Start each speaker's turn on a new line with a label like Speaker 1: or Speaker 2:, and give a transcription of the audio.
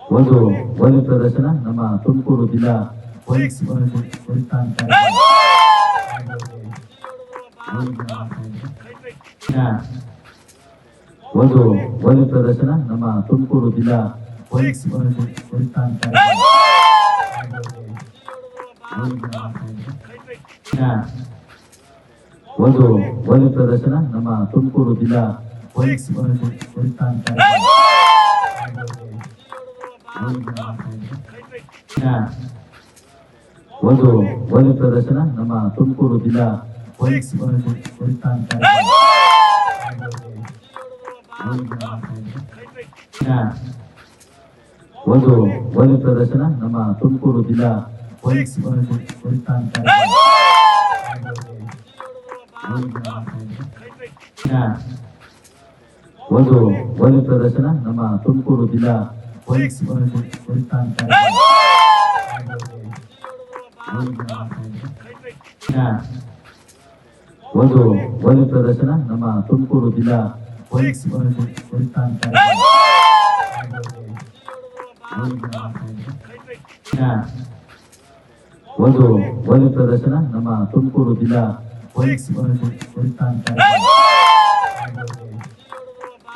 Speaker 1: ಒಂದು ವೈದ್ಯ ಪ್ರದರ್ಶನ ನಮ್ಮ ತುಮಕೂರು ಜಿಲ್ಲಾ ಪೊಲೀಸ್ ಒಂದು ವೈದ್ಯ ಪ್ರದರ್ಶನ ನಮ್ಮ ತುಮಕೂರು ಜಿಲ್ಲಾ ಪೊಲೀಸ್ ಒಂದು ವೈದ್ಯ ಪ್ರದರ್ಶನ ನಮ್ಮ ತುಮಕೂರು ಜಿಲ್ಲಾ ಪೊಲೀಸ್ ಒಂದು ವೈದ್ಯ ಪ್ರದರ್ಶನ ನಮ್ಮ ತುಮಕೂರು ಜಿಲ್ಲಾ ಪೊಲೀಸ್ ಒಂದು ವೈದ್ಯ ಪ್ರದರ್ಶನ ನಮ್ಮ ತುಮಕೂರು ಜಿಲ್ಲಾ ಪೊಲೀಸ್ ಇನ್ನ ಒಂದು ವೈದ್ಯ ಪ್ರದರ್ಶನ ನಮ್ಮ ತುಮಕೂರು ಜಿಲ್ಲಾ ಪೊಲೀಸ್ ಒಂದು ವೈದ್ಯ ಪ್ರದರ್ಶನ ನಮ್ಮ ತುಮಕೂರು ಜಿಲ್ಲಾ ಪೊಲೀಸ್ ಒಂದು ವೈದ್ಯ ಪ್ರದರ್ಶನ ನಮ್ಮ ತುಮಕೂರು ಜಿಲ್ಲಾ ಪೊಲೀಸ್